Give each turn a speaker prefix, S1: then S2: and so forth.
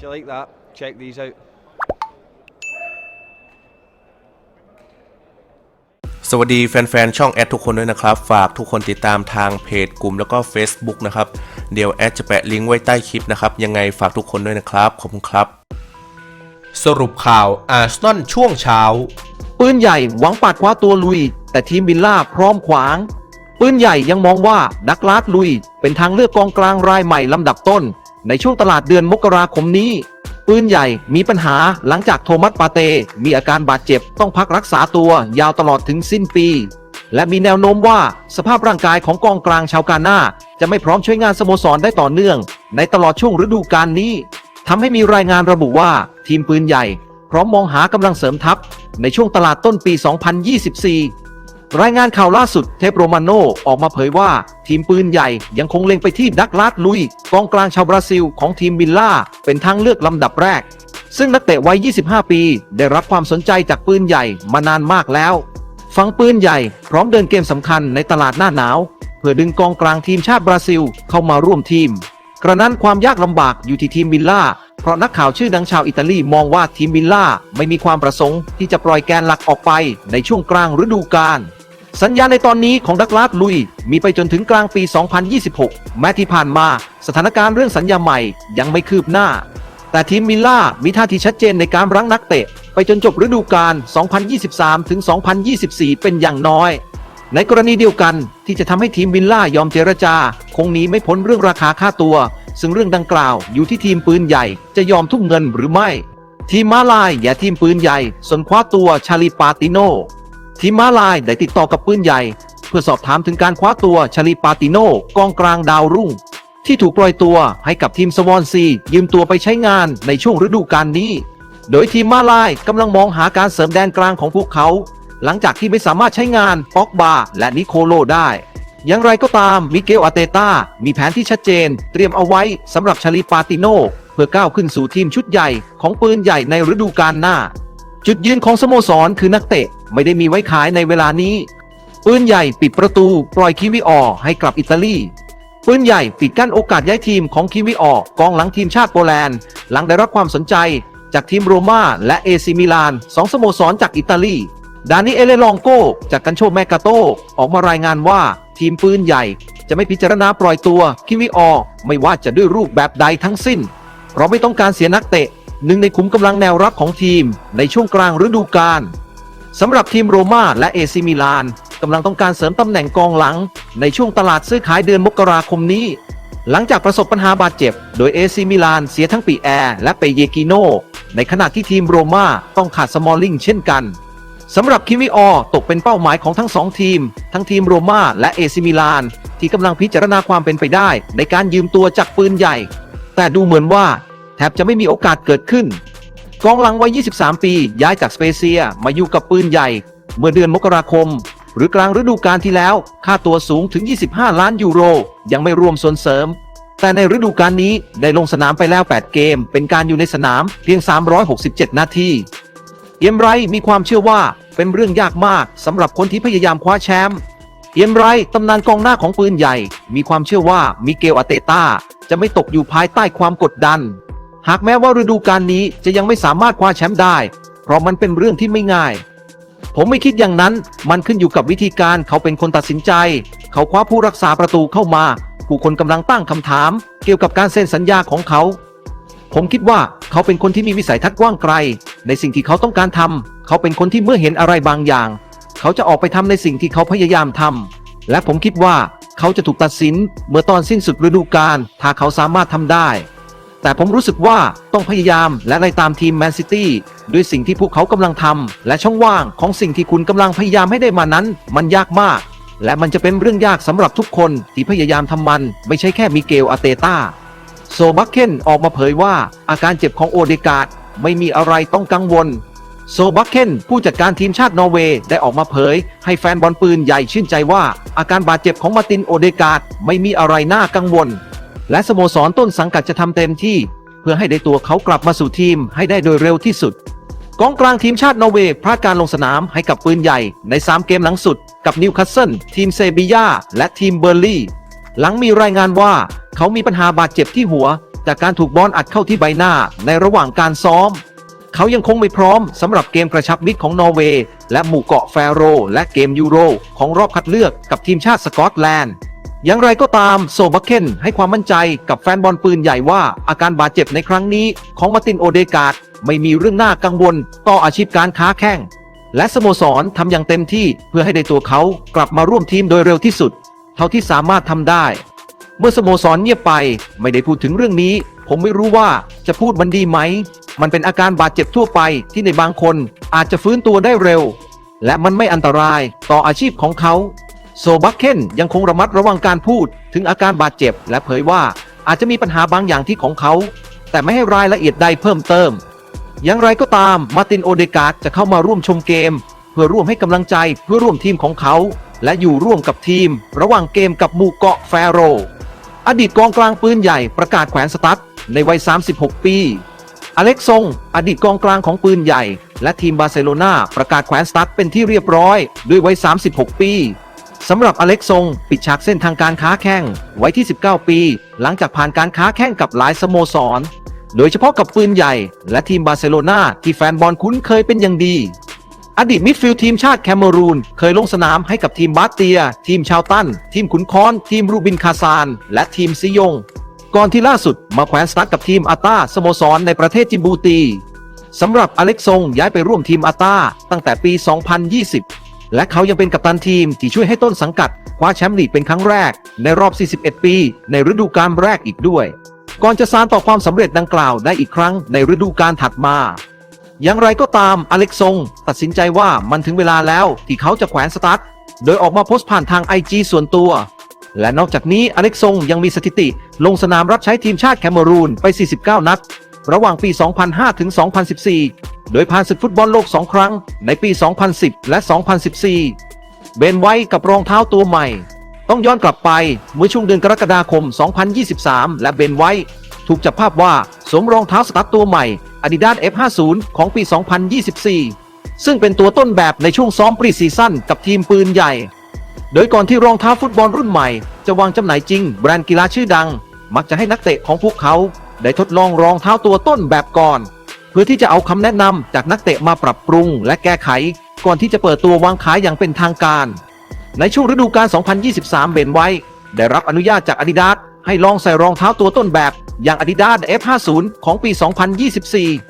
S1: If you like that, check these out.
S2: สวัสดีแฟนๆ ช่องแอดทุกคนด้วยนะครับ ฝากทุกคนติดตามทางเพจกลุ่มแล้วก็ Facebook นะครับ เดี๋ยวแอดจะแปะลิงก์ไว้ใต้คลิปนะครับ ยังไงฝากทุกคนด้วยนะครับ ขอบคุณครับ
S3: สรุปข่าวอาร์เซนอลช่วงเช้า
S4: ปืนใหญ่หวังปาดคว้าตัวลุย แต่ทีมวิลล่าพร้อมขวาง ปืนใหญ่ยังมองว่าดักลาสลุย เป็นทางเลือกกองกลางรายใหม่ลำดับต้น ในช่วงตลาดเดือนมกราคมนี้ ปืนใหญ่มีปัญหาหลังจากโทมัสปาเต มีอาการบาดเจ็บต้องพักรักษาตัวยาวตลอดถึงสิ้นปี และมีแนวโน้มว่าสภาพร่างกายของกองกลางชาวกาหน้า จะไม่พร้อมช่วยงานสโมสรได้ต่อเนื่อง ในตลอดช่วงฤดูกาลนี้ทำให้มีรายงานระบุว่าทีมปืนใหญ่ พร้อมมองหากำลังเสริมทัพในช่วงตลาดต้นปี 2024 รายงานข่าวล่าสุดเทปโรมาโนออกมาเผยว่า ทีมปืนใหญ่ยังคงเล็งไปที่ดักลาดลุย กองกลางชาวบราซิลของทีมมิลล่า เป็นทางเลือกลำดับแรก ซึ่งนักเตะวัย 25 ปี ได้รับความสนใจจากปืนใหญ่มานานมากแล้ว ฟังปืนใหญ่พร้อมเดินเกมสำคัญในตลาดหน้าหนาว เพื่อดึงกองกลางทีมชาติบราซิลเข้ามาร่วมทีม กระนั้นความยากลำบากอยู่ที่ทีมมิลล่าเพราะนักข่าวชื่อดังชาวอิตาลีมองว่าทีมมิลล่าไม่มีความประสงค์ที่จะปล่อยแกนหลักออกไปในช่วงกลางฤดูกาล สัญญาในตอนนี้ของดักลาสลุย มีไปจนถึงกลางปี 2026 แม้ที่ผ่านมาสถานการณ์เรื่องสัญญาใหม่ยังไม่คืบหน้า แต่ทีมมิลล่ามีท่าทีชัดเจนในการรั้งนักเตะ ไปจนจบฤดูกาล 2023ถึง2024 เป็นอย่างน้อย ในกรณีเดียวกันที่จะทำให้ทีมวิลล่ายอมเจรจา คงหนีไม่พ้นเรื่องราคาค่าตัว ซึ่งเรื่องดังกล่าวอยู่ที่ทีมปืนใหญ่จะยอมทุ่มเงินหรือไม่ ทีมมาลายอย่าทีมปืนใหญ่สนคว้าตัวชาลีปาติโน ทีมมาลายได้ติดต่อกับปืนใหญ่ เพื่อสอบถามถึงการคว้าตัวชาลีปาติโนกองกลางดาวรุ่ง ที่ถูกปล่อยตัวให้กับทีมสวอนซี ยืมตัวไปใช้งานในช่วงฤดูกาลนี้ โดยทีมมาลายกำลังมองหาการเสริมแดนกลางของพวกเขา หลังจากที่ไม่สามารถใช้งานป็อกบาและนิโคโลได้อย่างไรก็ตามมิเกลอาเตต้ามีแผนที่ชัดเจน เตรียมเอาไว้สำหรับชาลีปาติโนเพื่อก้าวขึ้นสู่ทีมชุดใหญ่ของปืนใหญ่ในฤดูกาลหน้า จุดยืนของสโมสรคือนักเตะ ไม่ได้มีไว้ขายในเวลานี้ ปืนใหญ่ปิดประตูปล่อยคิวิออให้กลับอิตาลี ปืนใหญ่ปิดกั้นโอกาสย้ายทีมของคิวิออกองหลังทีมชาติโปแลนด์ หลังได้รับความสนใจจากทีมโรม่าและเอซิมิลานสองสโมสรจากอิตาลี ดานิเอเลลองโกจากกันโชแมกาโตออกมารายงานว่าทีมปืนใหญ่ จะไม่พิจารณาปล่อยตัวคิวิออไม่ว่าจะด้วยรูปแบบใดทั้งสิ้น เพราะไม่ต้องการเสียนักเตะหนึ่งในขุมกำลังแนวรับของทีมในช่วงกลางฤดูกาล สำหรับทีมโรม่าและเอซิมิลานกำลังต้องการเสริมตำแหน่งกองหลัง ในช่วงตลาดซื้อขายเดือนมกราคมนี้ หลังจากประสบปัญหาบาดเจ็บ โดยเอซิมิลานเสียทั้งปีแอร์และเปเยกิโน ในขณะที่ทีมโรม่าต้องขาดสมอลลิงเช่นกันสำหรับคิมิออตกเป็นเป้าหมายของทั้งสองทีม ทั้งทีมโรม่าและเอซิมิลาน ที่กำลังพิจารณาความเป็นไปได้ ในการยืมตัวจากปืนใหญ่ แต่ดูเหมือนว่า แทบจะไม่มีโอกาสเกิดขึ้น กองหลังวัย 23 ปี ย้ายจากสเปเซียมาอยู่กับปืนใหญ่ เมื่อเดือนมกราคม หรือกลางฤดูกาลที่แล้ว ค่าตัวสูงถึง 25 ล้านยูโร ยังไม่รวมส่วนเสริม แต่ในฤดูกาลนี้ได้ลงสนามไปแล้ว 8 เกม เป็นการอยู่ในสนามเพียง 367 นาทีเอียมไรมีความเชื่อว่าเป็นเรื่องยากมากสำหรับคนที่พยายามคว้าแชมป์เอียมไรตำนานกองหน้าของปืนใหญ่ มีความเชื่อว่ามิเกลอาเตต้าจะไม่ตกอยู่ภายใต้ความกดดัน หากแม้ว่าฤดูกาลนี้จะยังไม่สามารถคว้าแชมป์ได้ เพราะมันเป็นเรื่องที่ไม่ง่าย ผมไม่คิดอย่างนั้น มันขึ้นอยู่กับวิธีการเขาเป็นคนตัดสินใจ เขาคว้าผู้รักษาประตูเข้ามา ผู้คนกำลังตั้งคำถาม เกี่ยวกับการเซ็นสัญญาของเขา ผมคิดว่าเขาเป็นคนที่มีวิสัยทัศน์กว้างไกล ในสิ่งที่เขาต้องการทำเขาเป็นคนที่เมื่อเห็นอะไรบางอย่าง เขาจะออกไปทำในสิ่งที่เขาพยายามทำและผมคิดว่าเขาจะถูกตัดสิน เมื่อตอนสิ้นสุดฤดูกาลถ้าเขาสามารถทำได้ แต่ผมรู้สึกว่าต้องพยายามและไล่ตามทีมแมนซิตี้ด้วยสิ่งที่พวกเขากำลังทำและช่องว่างของสิ่งที่คุณกำลังพยายามให้ได้มานั้น มันยากมาก และมันจะเป็นเรื่องยากสำหรับทุกคนที่พยายามทำมัน ไม่ใช่แค่มิเกลอาเตต้าโซบักเคนออกมาเผยว่าอาการเจ็บของโอเดกาดไม่มีอะไรต้องกังวลโซบักเคนผู้จัดการทีมชาตินอร์เวย์ได้ออกมาเผย ให้แฟนบอลปืนใหญ่ชื่นใจว่า อาการบาดเจ็บของมาตินโอเดกาดไม่มีอะไรน่ากังวล และสโมสรต้นสังกัดจะทำเต็มที่ เพื่อให้ได้ตัวเขากลับมาสู่ทีมให้ได้โดยเร็วที่สุด กองกลางทีมชาตินอร์เวย์พลาดการลงสนามให้กับปืนใหญ่ใน 3 เกมหลังสุด กับนิวคาสเซิลทีมเซบียาและทีมเบอร์ลี่ หลังมีรายงานว่าเขามีปัญหาบาดเจ็บที่หัว จากการถูกบอลอัดเข้าที่ใบหน้าในระหว่างการซ้อม เขายังคงไม่พร้อมสำหรับเกมกระชับมิตรของนอร์เวย์และหมู่เกาะแฟโรและเกมยูโรของรอบคัดเลือกกับทีมชาติสกอตแลนด์ อย่างไรก็ตามโซบัคเคนให้ความมั่นใจกับแฟนบอลปืนใหญ่ว่าอาการบาดเจ็บในครั้งนี้ของมาตินโอเดกาดไม่มีเรื่องน่ากังวลต่ออาชีพการค้าแข่ง และสโมสรทำอย่างเต็มที่เพื่อให้ได้ตัวเขากลับมาร่วมทีมโดยเร็วที่สุด เท่าที่สามารถทำได้ เมื่อสโมสรเงียบไปไม่ได้พูดถึงเรื่องนี้ ผมไม่รู้ว่าจะพูดมันดีไหม มันเป็นอาการบาดเจ็บทั่วไปที่ในบางคนอาจจะฟื้นตัวได้เร็ว และมันไม่อันตรายต่ออาชีพของเขา โซบัคเคนยังคงระมัดระวังการพูดถึงอาการบาดเจ็บ และเผยว่าอาจจะมีปัญหาบางอย่างที่ของเขา แต่ไม่ให้รายละเอียดใดเพิ่มเติม อย่างไรก็ตามมาร์ตินโอเดกาดจะเข้ามาร่วมชมเกม เพื่อร่วมให้กำลังใจเพื่อร่วมทีมของเขา และอยู่ร่วมกับทีม ระหว่างเกมกับหมู่เกาะแฟโร อดีตกองกลางปืนใหญ่ประกาศแขวนสตั๊ดในวัย 36 ปี อเล็กซง อดีตกองกลางของปืนใหญ่ และทีมบาร์เซโลนาประกาศแขวนสตั๊ดเป็นที่เรียบร้อยด้วยวัย 36 ปี สำหรับอเล็กซงปิดฉากเส้นทางการค้าแข่งไว้ที่ 19 ปี หลังจากผ่านการค้าแข่งกับหลายสโมสร โดยเฉพาะกับปืนใหญ่ และทีมบาร์เซโลนาที่แฟนบอลคุ้นเคยเป็นอย่างดี อดีตมิดฟิลด์ทีมชาติแคเมรูน เคยลงสนามให้กับทีมบาสเตีย ทีมชาวตัน ทีมขุนค้อน ทีมรูบินคาซาน และทีมซิยง ก่อนที่ล่าสุดมาแขวนสตั๊ดกับทีมอาตาสโมสรในประเทศจิบูตีสำหรับอเล็กซงย้ายไปร่วมทีมอาตาตั้งแต่ปี 2020 และเขายังเป็นกัปตันทีมที่ช่วยให้ต้นสังกัดคว้าแชมป์ลีกเป็นครั้งแรก ในรอบ 41 ปี ในฤดูกาลแรกอีกด้วย ก่อนจะสานต่อความสำเร็จดังกล่าวได้อีกครั้งในฤดูกาลถัดมา อย่างไรก็ตามอเล็กซงตัดสินใจว่ามันถึงเวลาแล้วที่เขาจะแขวนสตาร์ทโดยออกมาโพสต์ผ่านทาง IG ส่วนตัว และนอกจากนี้อเล็กซงยังมีสถิติ ลงสนามรับใช้ทีมชาติแคเมรูนไป 49 นัด ระหว่างปี 2005 ถึง 2014 โดยผ่านศึกฟุตบอลโลก 2 ครั้ง ในปี 2010 และ 2014 เบนไว้กับรองเท้าตัวใหม่ ต้องย้อนกลับไปเมื่อช่วงเดือนกรกฎาคม 2023 และเบนไว้ถูกจับภาพว่าสวมรองเท้าสตั๊ดตัวใหม่ Adidas F50 ของปี 2024 ซึ่งเป็นตัวต้นแบบในช่วงซ้อมปรีซีซั่นกับทีมปืนใหญ่ โดยก่อนที่รองเท้าฟุตบอลรุ่นใหม่ จะวางจำหน่ายจริง แบรนด์กีฬาชื่อดัง มักจะให้นักเตะของพวกเขา ได้ทดลองรองเท้าตัวต้นแบบก่อน เพื่อที่จะเอาคำแนะนำจากนักเตะมาปรับปรุงและแก้ไข ก่อนที่จะเปิดตัววางขายอย่างเป็นทางการ ในช่วงฤดูกาล 2023 เบนไว้ ได้รับอนุญาตจากอาดิดาสให้ลองใส่รองเท้าตัวต้นแบบอย่างอาดิดาส F50 ของปี 2024